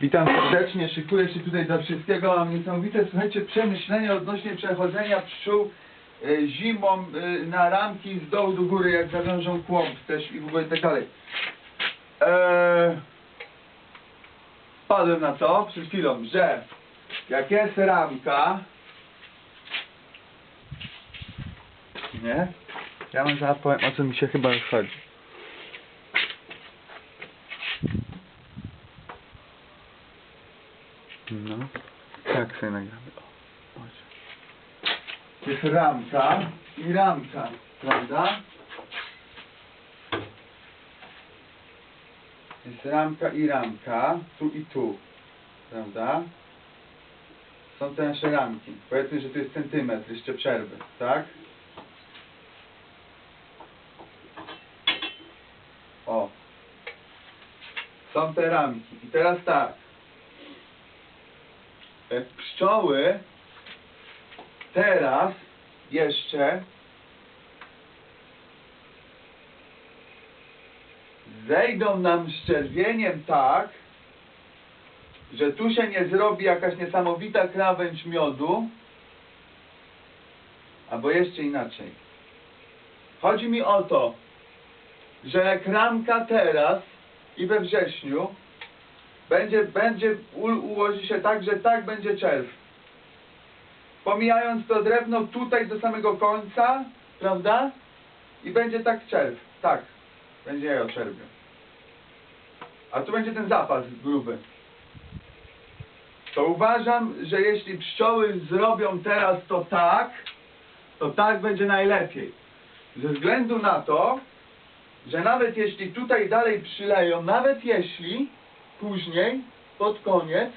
Witam serdecznie, szykuję się tutaj do wszystkiego. Mam niesamowite, słuchajcie, przemyślenia odnośnie przechodzenia pszczół e, zimą e, na ramki z dołu do góry, jak zawiążą kłąb też i w ogóle tak dalej. Eee, wpadłem na to przed chwilą, że jak jest ramka, nie? Ja wam zaraz powiem, o co mi się chyba chodzi. No, tak sobie nagramy. O, chodź. Jest ramka i ramka, prawda? Jest ramka i ramka, tu i tu, prawda? Są te nasze ramki. Powiedzmy, że to jest centymetr jeszcze przerwy, tak? O. Są te ramki. I teraz tak. E, Pszczoły teraz jeszcze zejdą nam z czerwieniem tak, że tu się nie zrobi jakaś niesamowita krawędź miodu, albo jeszcze inaczej. Chodzi mi o to, że jak ramka teraz i we wrześniu będzie, będzie u, ułoży się tak, że tak będzie czerw. Pomijając to drewno tutaj do samego końca, prawda? I będzie tak czerw. Tak. Będzie jajo czerwiu. A tu będzie ten zapas gruby. To uważam, że jeśli pszczoły zrobią teraz to tak, to tak będzie najlepiej. Ze względu na to, że nawet jeśli tutaj dalej przyleją, nawet jeśli później, pod koniec,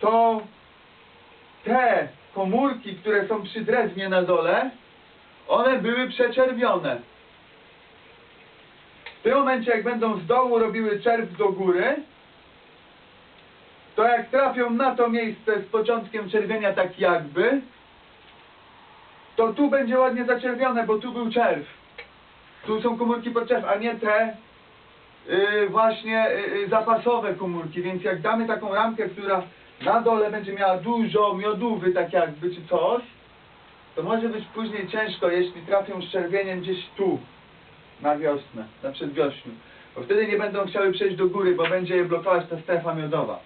to te komórki, które są przy drewnie na dole, one były przeczerwione. W tym momencie, jak będą z dołu robiły czerw do góry, to jak trafią na to miejsce z początkiem czerwienia tak jakby, to tu będzie ładnie zaczerwione, bo tu był czerw. Tu są komórki pod czerw, a nie te właśnie yy, zapasowe komórki, więc jak damy taką ramkę, która na dole będzie miała dużo miodówy, tak jakby, czy coś, to może być później ciężko, jeśli trafią z czerwieniem gdzieś tu, na wiosnę, na przedwiośniu. Bo wtedy nie będą chciały przejść do góry, bo będzie je blokować ta strefa miodowa.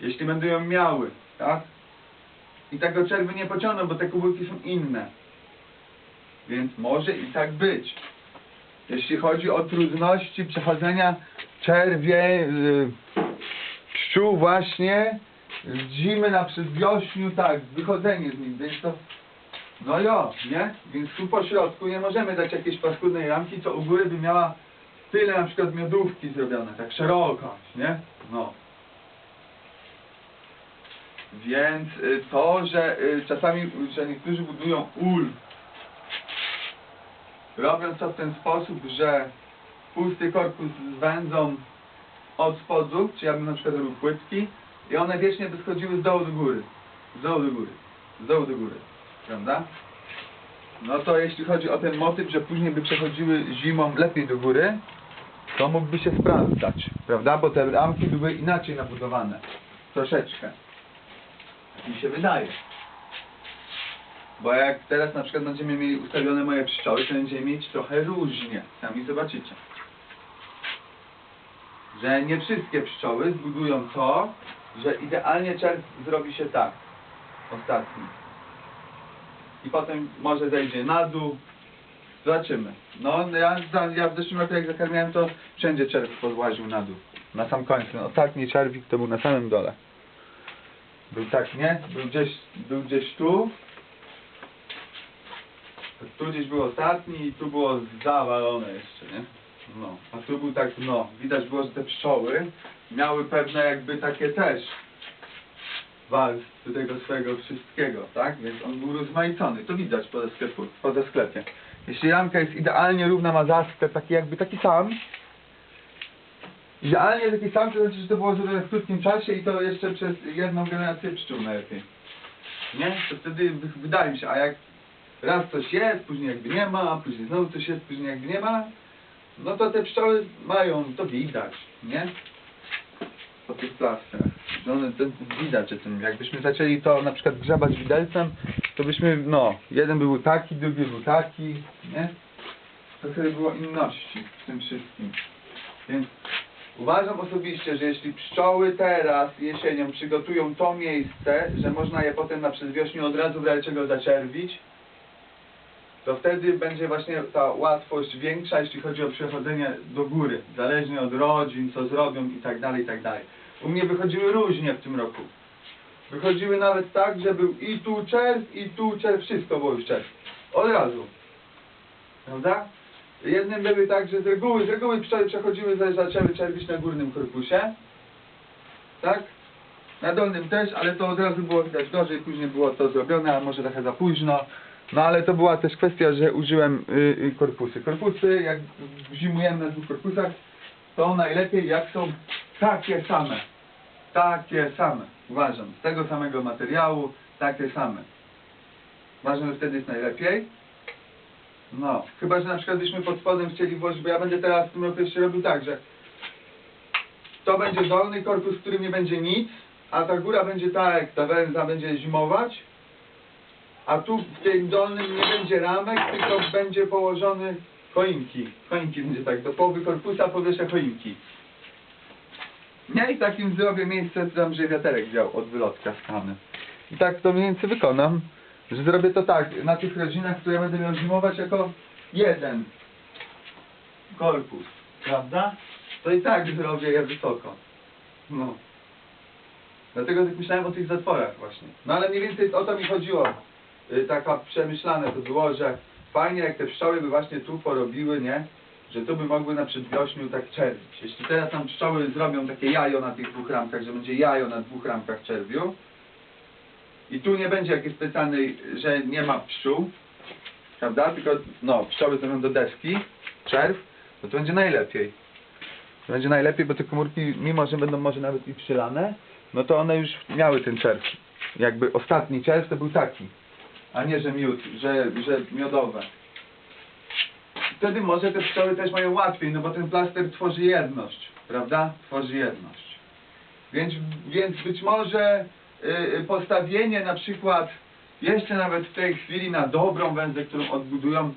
Jeśli będą ją miały, tak? I tak do czerwy nie pociągną, bo te komórki są inne. Więc może i tak być. Jeśli chodzi o trudności przechodzenia czerwie, y, pszczół właśnie zimy na przedwiośniu, tak, wychodzenie z nich, więc to, no jo, nie? Więc tu po środku nie możemy dać jakiejś paskudnej ramki, co u góry by miała tyle na przykład miodówki zrobione, tak szeroko, nie? No. Więc y, to, że y, czasami, że niektórzy budują ul, robiąc to w ten sposób, że pusty korpus z wędzą od spodu, czy ja bym na przykład robił płytki i one wiecznie by schodziły z dołu do góry, z dołu do góry, z dołu do góry, prawda? No to jeśli chodzi o ten motyw, że później by przechodziły zimą lepiej do góry, to mógłby się sprawdzać, prawda? Bo te ramki były inaczej nabudowane, troszeczkę. Mi się wydaje. Bo jak teraz na przykład będziemy mieli ustawione moje pszczoły, to będziemy mieć trochę różnie. Sami zobaczycie. Że nie wszystkie pszczoły zbudują to, że idealnie czerw zrobi się tak. Ostatni. I potem może zejdzie na dół. Zobaczymy. No ja, ja w zeszłym roku jak zakarmiałem to wszędzie czerw podłaził na dół. Na sam końcu. No, ostatni czerwik to był na samym dole. Był tak, nie? Był gdzieś, był gdzieś tu. Tu gdzieś był ostatni i tu było zawalone jeszcze, nie? No. A tu był tak, no. Widać było, że te pszczoły miały pewne jakby takie też warstwy tego swojego wszystkiego, tak? Więc on był rozmaicony. To widać po sklepu, po sklepie. Jeśli ramka jest idealnie równa, ma zasklep taki jakby taki sam, Idealnie taki sam, to znaczy, że to było zrobione w krótkim czasie i to jeszcze przez jedną generację pszczół najlepiej. Nie? To wtedy wy- wydaje mi się, a jak raz coś jest, później jakby nie ma, później znowu coś jest, później jakby nie ma, no to te pszczoły mają, to widać, nie? po tych plastrach. No, no, to widać, że tym, jakbyśmy zaczęli to na przykład grzebać widelcem, to byśmy, no, jeden był taki, drugi był taki, nie? Trochę było inności w tym wszystkim. Więc uważam osobiście, że jeśli pszczoły teraz jesienią przygotują to miejsce, że można je potem na przedwiośniu od razu w czego zaczerwić, to wtedy będzie właśnie ta łatwość większa, jeśli chodzi o przechodzenie do góry, zależnie od rodzin, co zrobią i tak dalej, i tak dalej. U mnie wychodziły różnie w tym roku. Wychodziły nawet tak, że był i tu czerw, i tu czerw, wszystko było już czerw. Od razu. Prawda? Jednym były tak, że z reguły, z reguły przechodziły, za- zaczęły czerwić na górnym korpusie. Tak? Na dolnym też, ale to od razu było widać gorzej, później było to zrobione, a może trochę za późno. No ale to była też kwestia, że użyłem y, y, korpusy. Korpusy, jak zimujemy na dwóch korpusach, to najlepiej jak są takie same. Takie same, uważam. Z tego samego materiału, takie same. Uważam, że wtedy jest najlepiej. No, chyba, że na przykład byśmy pod spodem chcieli włożyć, bo ja będę teraz w tym roku jeszcze robił tak, że to będzie dolny korpus, w którym nie będzie nic, a ta góra będzie tak, ta węza będzie zimować, a tu w tym dolnym nie będzie ramek, tylko będzie położony choinki. Choinki będzie tak, do połowy korpusa powieszę choinki. Nie, i takim zrobię miejsce tam, że wiaterek dział od wylotka skany. I tak to mniej więcej wykonam, że zrobię to tak, na tych rodzinach, które będę miał zimować jako jeden korpus, prawda? To i tak zrobię je wysoko. No. Dlatego tak myślałem o tych zatworach właśnie. No ale mniej więcej o to mi chodziło. Y, taka przemyślane to było, że fajnie jak te pszczoły by właśnie tu porobiły, nie? Że tu by mogły na przedwiośniu tak czerwić. Jeśli teraz tam pszczoły zrobią takie jajo na tych dwóch ramkach, że będzie jajo na dwóch ramkach czerwiu i tu nie będzie jakiejś specjalnej, że nie ma pszczół, prawda? Tylko no, pszczoły zrobią do deski, czerw, to to będzie najlepiej. To będzie najlepiej, bo te komórki, mimo że będą może nawet i przylane, no to one już miały ten czerw. Jakby ostatni czerw to był taki, a nie, że miód, że, że miodowe. Wtedy może te pszczoły też mają łatwiej, no bo ten plaster tworzy jedność, prawda? Tworzy jedność. Więc, więc być może y, y, postawienie na przykład jeszcze nawet w tej chwili na dobrą węzę, którą odbudują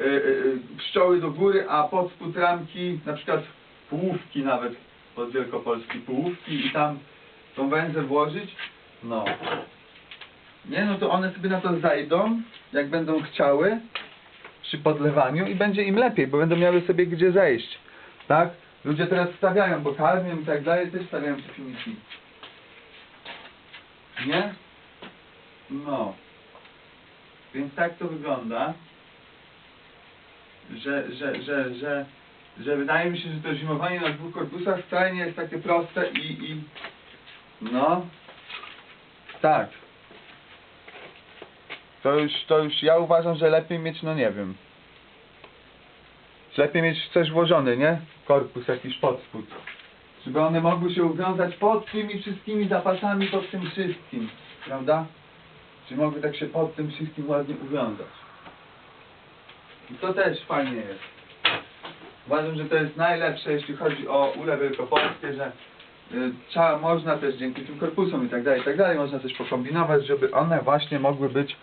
y, y, y, pszczoły do góry, a pod spód ramki na przykład połówki nawet pod Wielkopolski połówki i tam tą węzę włożyć, no. Nie, no to one sobie na to zajdą, jak będą chciały, przy podlewaniu i będzie im lepiej, bo będą miały sobie gdzie zejść, tak? Ludzie teraz stawiają, bo karmią i tak dalej, też stawiają te filmiki. Nie? No. Więc tak to wygląda, że, że, że, że, że wydaje mi się, że to zimowanie na dwóch korpusach wcale nie jest takie proste i, i no, tak. To już, to już ja uważam, że lepiej mieć, no nie wiem. Lepiej mieć coś włożony, nie? Korpus jakiś pod spód. Żeby one mogły się uwiązać pod tymi wszystkimi zapasami, pod tym wszystkim. Prawda? Czy mogły tak się pod tym wszystkim ładnie uwiązać. I to też fajnie jest. Uważam, że to jest najlepsze, jeśli chodzi o ule wielkopolskie, że y, trzeba, można też dzięki tym korpusom i tak dalej, i tak dalej, można coś pokombinować, żeby one właśnie mogły być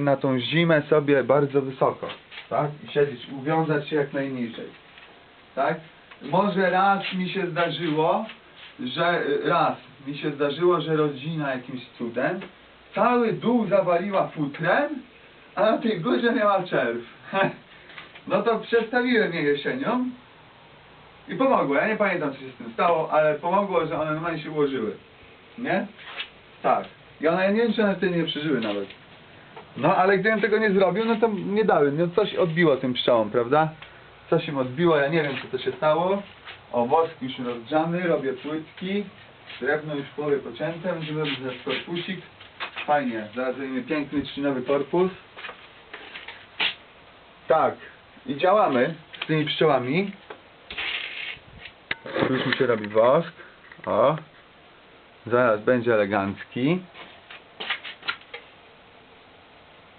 na tą zimę sobie bardzo wysoko, tak? I siedzieć, uwiązać się jak najniżej, tak? Może raz mi się zdarzyło, że y, raz mi się zdarzyło, że rodzina jakimś cudem cały dół zawaliła futrem, a na tej górze miała czerw. No to przestawiłem je jesienią i pomogło. Ja nie pamiętam, co się z tym stało, ale pomogło, że one normalnie się ułożyły. Nie? Tak. I one, nie wiem, czy one wtedy nie przeżyły nawet. No, ale gdybym tego nie zrobił, no to nie dały. No coś odbiło tym pszczołom, prawda? Coś im odbiło, ja nie wiem, co to się stało. O, wosk już rozgrzany, robię płytki. Drewno już w połowie pocięte, będziemy robić teraz korpusik. Fajnie, zaraz zrobimy piękny trzcinowy korpus. Tak, i działamy z tymi pszczołami. Tu już mi się robi wosk. O. Zaraz będzie elegancki.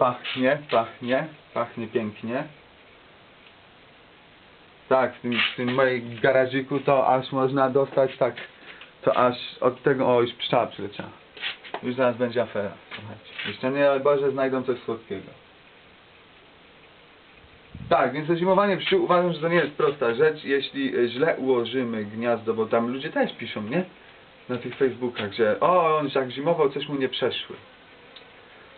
Pachnie, pachnie, pachnie pięknie. Tak, w tym, w tym moim to aż można dostać tak to aż od tego, o już pszczała przyleciała. Już zaraz będzie afera, słuchajcie. Jeszcze nie, ale Boże, znajdą coś słodkiego. Tak, więc to zimowanie pszczół uważam, że to nie jest prosta rzecz, jeśli źle ułożymy gniazdo, bo tam ludzie też piszą, nie? Na tych Facebookach, że o, on jak zimował, coś mu nie przeszły.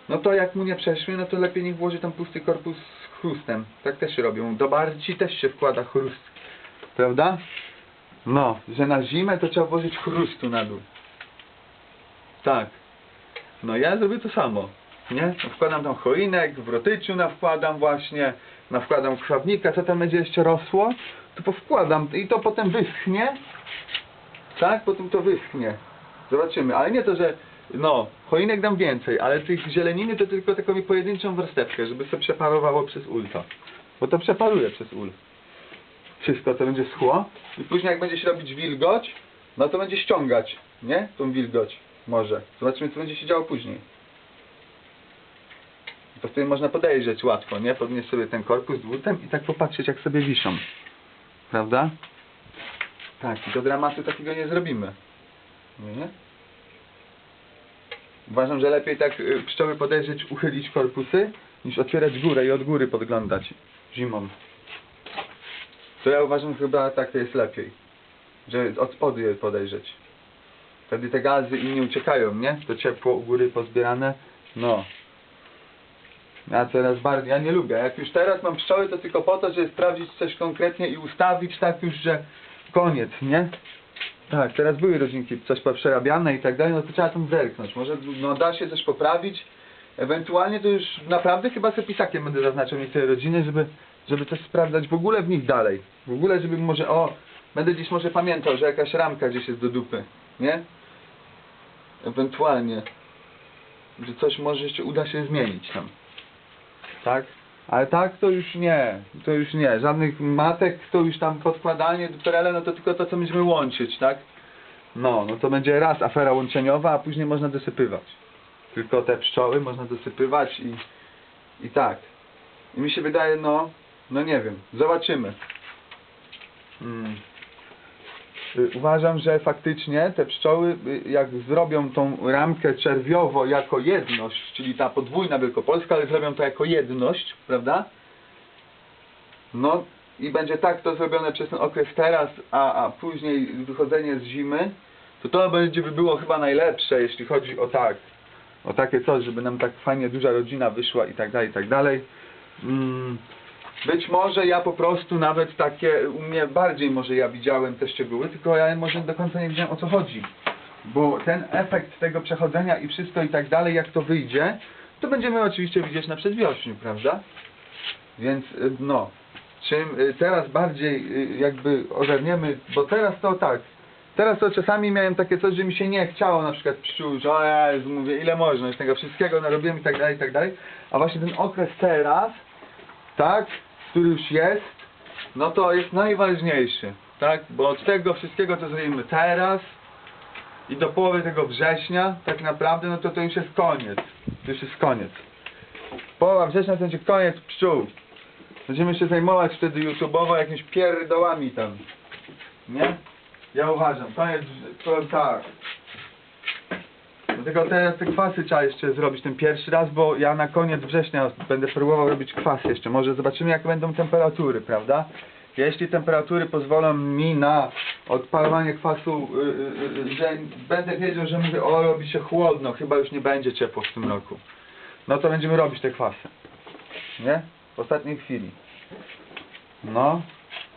No to jak mu nie przeszły, no to lepiej niech włoży tam pusty korpus z chrustem. Tak też robią. Do barci też się wkłada chrust. Prawda? No, że na zimę to trzeba włożyć chrustu na dół. Tak. No ja zrobię to samo. Nie? No Wkładam tam choinek, w rotyciu na wkładam właśnie, na wkładam krwawnika, co tam będzie jeszcze rosło, to powkładam i to potem wyschnie. Tak? Potem to wyschnie. Zobaczymy. Ale nie to, że no, choinek dam więcej, ale tych zieleniny to tylko taką pojedynczą warstewkę, żeby się przeparowało przez ul to. Bo to przeparuje przez ul. Wszystko to będzie schło i później jak będzie się robić wilgoć, no to będzie ściągać, nie? Tą wilgoć może. Zobaczymy co będzie się działo później. To wtedy można podejrzeć łatwo, nie? Podnieść sobie ten korpus dwutem i tak popatrzeć jak sobie wiszą. Prawda? Tak, i do dramatu takiego nie zrobimy. Nie? Uważam, że lepiej tak y, pszczoły podejrzeć, uchylić korpusy, niż otwierać górę i od góry podglądać zimą. To ja uważam chyba tak to jest lepiej. Że od spodu je podejrzeć. Wtedy te gazy im nie uciekają, nie? To ciepło u góry pozbierane. No. Ja coraz bardziej, ja nie lubię. Jak już teraz mam pszczoły, to tylko po to, żeby sprawdzić coś konkretnie i ustawić tak już, że koniec, nie? Tak, teraz były rodzinki coś poprzerabiane i tak dalej, no to trzeba tam zerknąć. Może no, da się coś poprawić. Ewentualnie to już naprawdę chyba sobie pisakiem będę zaznaczał niektóre rodziny, żeby, żeby coś sprawdzać w ogóle w nich dalej. W ogóle, żeby może, o, będę gdzieś może pamiętał, że jakaś ramka gdzieś jest do dupy, nie? Ewentualnie. Że coś może jeszcze uda się zmienić tam. Tak? Ale tak to już nie, to już nie. Żadnych matek, to już tam podkładanie do no to tylko to, co będziemy łączyć, tak? No, no to będzie raz afera łączeniowa, a później można dosypywać. Tylko te pszczoły można dosypywać i, i tak. I mi się wydaje, no, no nie wiem, zobaczymy. Mm. Y, Uważam, że faktycznie te pszczoły, y, jak zrobią tą ramkę czerwiowo jako jedność, czyli ta podwójna wielkopolska, ale zrobią to jako jedność, prawda? No i będzie tak to zrobione przez ten okres teraz, a, a później wychodzenie z zimy, to to będzie by było chyba najlepsze, jeśli chodzi o tak, o takie coś, żeby nam tak fajnie duża rodzina wyszła i tak dalej, i tak dalej. Mm. Być może ja po prostu nawet takie, u mnie bardziej może ja widziałem te szczegóły, tylko ja może do końca nie wiedziałem o co chodzi. Bo ten efekt tego przechodzenia i wszystko i tak dalej, jak to wyjdzie, to będziemy oczywiście widzieć na przedwiośniu, prawda? Więc y, no, czym y, teraz bardziej y, jakby ogarniemy, bo teraz to tak, teraz to czasami miałem takie coś, że mi się nie chciało na przykład pszczół, o Jezu, mówię, ile można, już tego wszystkiego narobiłem i tak dalej, i tak dalej, a właśnie ten okres teraz, tak, który już jest, no to jest najważniejszy, tak? Bo od tego wszystkiego, co zrobimy teraz i do połowy tego września, tak naprawdę, no to to już jest koniec. To już jest koniec. Połowa września to będzie koniec pszczół. Będziemy się zajmować wtedy YouTube'owo jakimiś pierdołami tam. Nie? Ja uważam, koniec, to tak. Dlatego teraz te kwasy trzeba jeszcze zrobić ten pierwszy raz, bo ja na koniec września będę próbował robić kwasy jeszcze. Może zobaczymy jak będą temperatury, prawda? Jeśli temperatury pozwolą mi na odpalowanie kwasu, yy, yy, że będę wiedział, że mówię, o robi się chłodno, chyba już nie będzie ciepło w tym roku. No to będziemy robić te kwasy. Nie? W ostatniej chwili. No.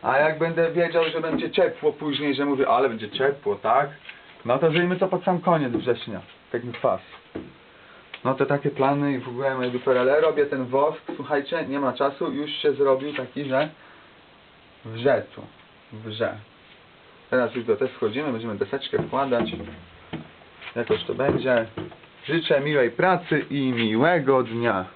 A jak będę wiedział, że będzie ciepło później, że mówię, ale będzie ciepło, tak? No to zrobimy to pod sam koniec września. Taki kwas. No to takie plany i w ogóle moje duperele. Robię ten wosk, słuchajcie, nie ma czasu, już się zrobił taki, że wrze tu. Wrze. Teraz już do też wchodzimy, będziemy deseczkę wkładać. Jakoś to będzie. Życzę miłej pracy i miłego dnia.